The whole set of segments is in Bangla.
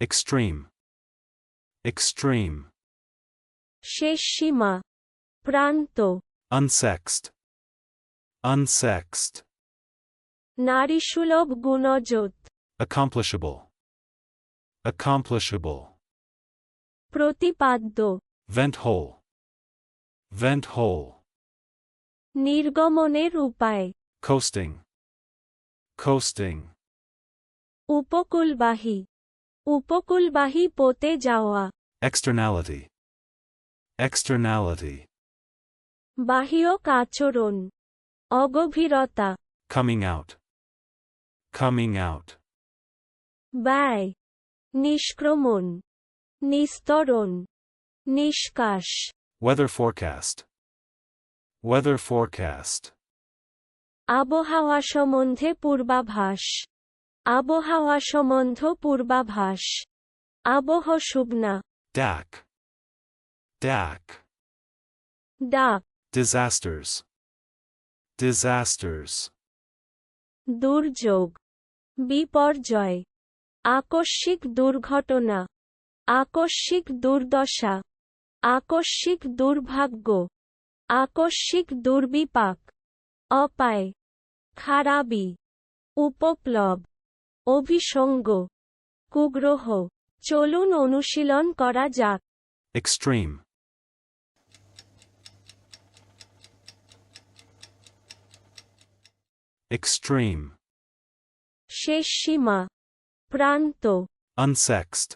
extreme, extreme, শেষ সীমা প্রান্ত unsexed, unsexed, নারীসুলভ গুণজোত accomplishable, accomplishable, প্রতিপাদ্য vent hole, vent hole, নির্গমনের উপায় coasting, coasting, উপকূলবাহী উপকূলবাহী পোতে যাওয়া externality, externality, বাহ্যক আচরণ অগভীরতা coming out, coming out, ব্যয় নিষ্ক্রমণ নিস্তরণ নিষ্কাশ weather forecast, weather forecast, আবহাওয়া সম্বন্ধে পূর্বাভাস আবহাওয়া সম্বন্ধ পূর্বাভাস। আবহ শুভনা। DAC, DAC, ডাক disasters, disasters, দুর্যোগ। বিপর্যয়। আকস্মিক দুর্ঘটনা। আকস্মিক দুর্দশা। আকস্মিক দুর্ভাগ্য। আকস্মিক দুর্বিপাক। অপায়। খারাপি। উপপ্লব। অভিসঙ্গ। কুগ্রহ। চলুন অনুশীলন করা যাক। এক্সট্রিম এক্সট্রিম শেষ সীমা। প্রান্ত। আনসেক্সড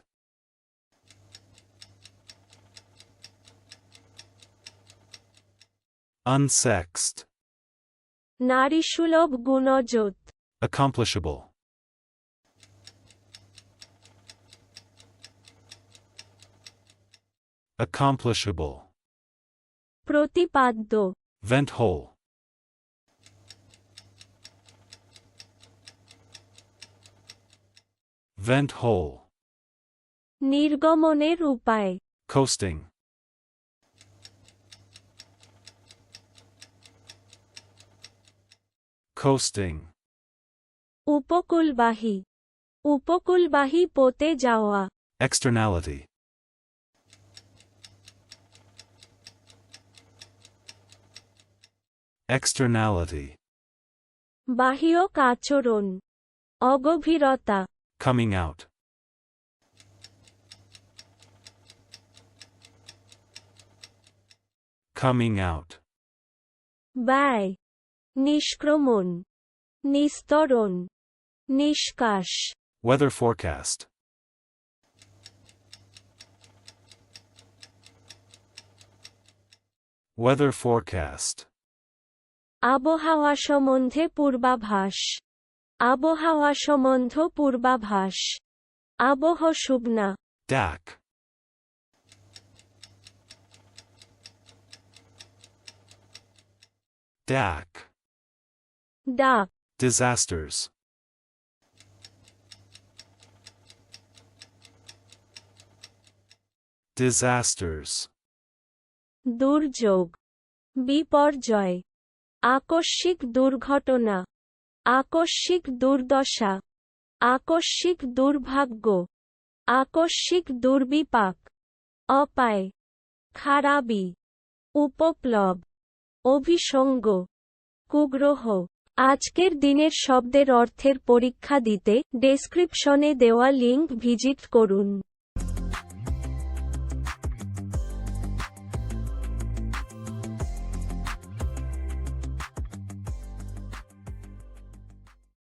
আনসেক্সড নারী সুলভ গুণজত। অ্যাকমপ্লিশেবল accomplishable, প্রতিপাদ্য vent hole, vent hole, নির্গমনের উপায় coasting, coasting, উপকূলবাহী উপকূলবাহী পোতে যাওয়া externality, externality, বাহ্যক আচরণ অগভীরতা coming out, coming out, ব্যয় নিষ্ক্রমণ নিস্তরণ নিষ্কাশ weather forecast, weather forecast, আবহাওয়া সম্বন্ধে পূর্বাভাস। আবহাওয়া সম্বন্ধ পূর্বাভাস। আবহ শুভনা। ডাক। ডাক। ডাক। disasters, disasters, দুর্যোগ। বিপর্যয়। আকস্মিক দুর্ঘটনা, আকস্মিক দুর্দশা, আকস্মিক দুর্ভাগ্য, আকস্মিক দুর্বিপাক, অপায় খারাবি উপপ্লব, অভিসঙ্গ, কুগ্রহ। আজকের দিনের শব্দের অর্থের পরীক্ষা দিতে ডেসক্রিপশনে দেওয়া লিঙ্ক ভিজিট করুন।